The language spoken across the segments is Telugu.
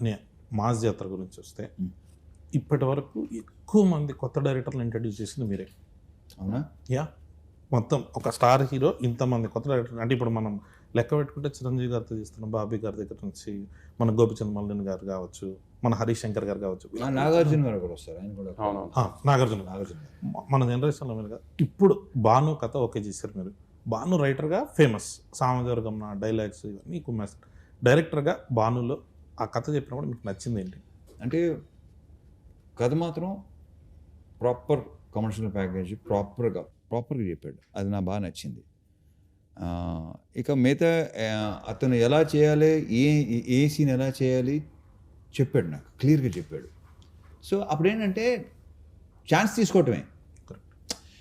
అనే మాస్ జాతర గురించి వస్తే. ఇప్పటి వరకు ఎక్కువ మంది కొత్త డైరెక్టర్లు ఇంట్రడ్యూస్ చేసింది మీరే. అవునా? యా. మొత్తం ఒక స్టార్ హీరో ఇంతమంది కొత్త డైరెక్టర్ అంటే ఇప్పుడు మనం లెక్క పెట్టుకుంటే చిరంజీవి గారితో తీస్తున్నాం బాబీ గారి దగ్గర నుంచి మన గోపిచంద్ మల్లిన్ గారు కావచ్చు మన హరీష్ శంకర్ గారు కావచ్చు. నా నాగార్జున గారు కూడా వస్తారు ఆయన కూడా. నాగార్జున గారు. నాగార్జున మన జనరేషన్లో మీరుగా ఇప్పుడు భాను కథ ఓకే చేశారు మీరు. భాను రైటర్గా ఫేమస్ సామజవర్గం నా డైలాగ్స్ ఇవన్నీ కుమ్మేస్తారు. డైరెక్టర్గా భానులో ఆ కథ చెప్పినప్పుడు మీకు నచ్చింది ఏంటి అంటే కథ మాత్రం ప్రాపర్ కమర్షియల్ ప్యాకేజ్ ప్రాపర్గా ప్రాపర్గా చెప్పాడు. అది నాకు బాగా నచ్చింది. ఇక మిగతా అతను ఎలా చేయాలి ఏ ఏ- సీన్ ఎలా చేయాలి చెప్పాడు నాకు క్లియర్గా చెప్పాడు. సో అప్పుడు ఏంటంటే ఛాన్స్ తీసుకోవటమే.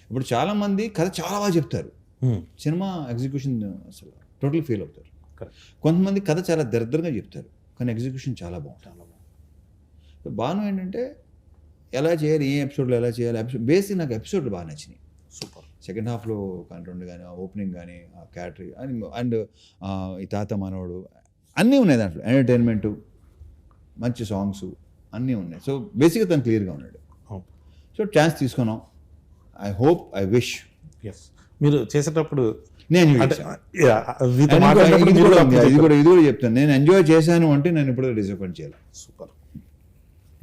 ఇప్పుడు చాలామంది కథ చాలా బాగా చెప్తారు. సినిమా ఎగ్జిక్యూషన్ అసలు టోటల్ ఫెయిల్ అవుతారు. కొంతమంది కథ చాలా దరిద్రంగా చెప్తారు. కానీ ఎగ్జిక్యూషన్ చాలా బాగుంటుంది బాను ఏంటంటే ఎలా చేయాలి ఏ ఎపిసోడ్లో ఎలా చేయాలి ఎపిసోడ్ బేసిక్ నాకు ఎపిసోడ్లు బాగా నచ్చినాయి. సూపర్. సెకండ్ హాఫ్లో కంటెంట్ కానీ ఆ ఓపెనింగ్ కానీ ఆ క్యాటరీ అండ్ అండ్ ఈ తాత మనవడు అన్నీ ఉన్నాయి దాంట్లో. ఎంటర్టైన్మెంటు మంచి సాంగ్స్ అన్నీ ఉన్నాయి. సో బేసిక్గా తను క్లియర్గా ఉన్నాడు. సో ఛాన్స్ తీసుకున్నాం. I hope I wish. Yes. మీరు చేసేటప్పుడు నేను ఇది కూడా ఇది కూడా చెప్తాను. నేను ఎంజాయ్ చేశాను అంటే నేను ఇప్పుడు డిసప్పాయింట్ చేయాలి సూపర్.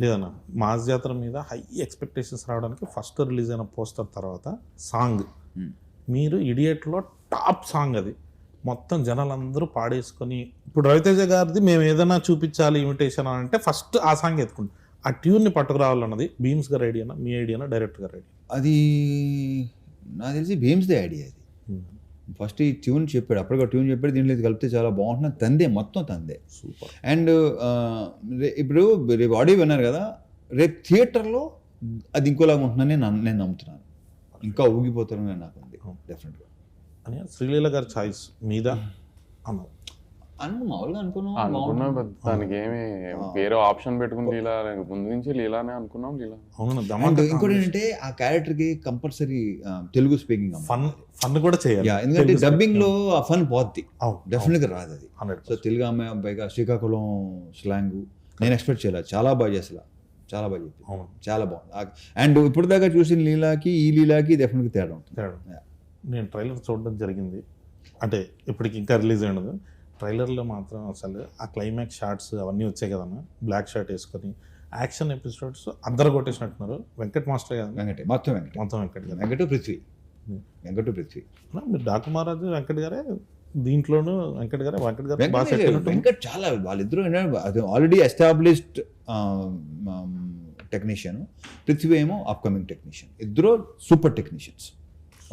లేదన్న మాస్ జాతర మీద హై ఎక్స్పెక్టేషన్స్ రావడానికి ఫస్ట్ రిలీజ్ అయిన పోస్టర్ తర్వాత సాంగ్ Hmm. మీరు ఇడియట్లో టాప్ సాంగ్ అది. మొత్తం జనాలందరూ పాడేసుకొని ఇప్పుడు రవితేజ గారిది మేము ఏదైనా చూపించాలి ఇమిటేషన్ అని అంటే ఫస్ట్ ఆ సాంగ్ ఎత్తుకుంటాం. ఆ ట్యూన్ని పట్టుకురావాలన్నది బీమ్స్ గారి ఐడియానా మీ ఐడియానా డైరెక్టర్ గారి ఐడియా అది నాకు తెలిసి భీమ్స్దే ఐడియా అది. ఫస్ట్ ఈ ట్యూన్ చెప్పాడు. అప్పటికే ట్యూన్ చెప్పాడు దీంట్లో ఇది కలిపితే చాలా బాగుంటుంది. తందే మొత్తం తందే. సూపర్. అండ్ ఇప్పుడు రేపు ఆడియో విన్నారు కదా రేపు థియేటర్లో అది ఇంకోలాగా ఉంటుందని నేను నేను నమ్ముతున్నాను. ఇంకా ఊగిపోతారని నాకు ఉంది డెఫినెట్గా. అని శ్రీలీల గారి ఛాయిస్ మీద? అన్నారు అను మామూలుగా అనుకున్నాం దానికి ఏమి వేరే ఆప్షన్ పెట్టుకుని లీలా ముందు నుంచి లీలానే అనుకున్నాం లీలా అవును ఇంకోటి ఏంటంటే ఆ క్యారెక్టర్కి compulsory Telugu speaking fun fun కూడా చేయాలి. యా ఎందుకంటే డబ్బింగ్లో ఆ ఫన్ పోద్ది. అవును డెఫినెట్గా రాదు అది. సో తెలుగు అమ్మాయి అబ్బాయిగా శ్రీకాకుళం స్లాంగ్ నేను ఎక్స్పెక్ట్ చేయలేదు చాలా బాగా చేసలా చాలా బాగా చెప్పింది అవును. చాలా బాగుంది. అండ్ ఇప్పుడు దాకా చూసిన లీలాకి ఈ లీలాకి డెఫినెట్గా తేడా ఉంటుంది. నేను ట్రైలర్ చూడడం జరిగింది. అంటే ఇప్పటికి ఇంకా రిలీజ్ అయినది ట్రైలర్లో మాత్రం అసలు ఆ క్లైమాక్స్ షార్ట్స్ అవన్నీ వచ్చాయి కదన్న బ్లాక్ షర్ట్ వేసుకొని యాక్షన్ ఎపిసోడ్స్ అందరు కొట్టేసినట్టున్నారు. వెంకట్ మాస్టర్ కదా వెంకటే మొత్తం వెంకట. మొత్తం వెంకట్ గారు. వెంకట పృథ్వీ. వెంకట పృథ్వీ. మీరు డాకు మహారాజు వెంకట్ గారే దీంట్లోనూ వెంకట్ గారే వెంకట్ గారు బాగా వెంకట్ సెట్ అయినట్టు. వెంకట్ చాలా వాళ్ళిద్దరూ అది ఆల్రెడీ ఎస్టాబ్లిష్డ్ టెక్నీషియన్ పృథ్వీ ఏమో అప్కమింగ్ టెక్నీషియన్ ఇద్దరు సూపర్ టెక్నీషియన్స్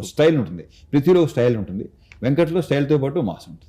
స్టైల్ ఉంటుంది. పృథ్వీలో స్టైల్ ఉంటుంది. వెంకట్లో స్టైల్తో పాటు మాస్ ఉంటుంది.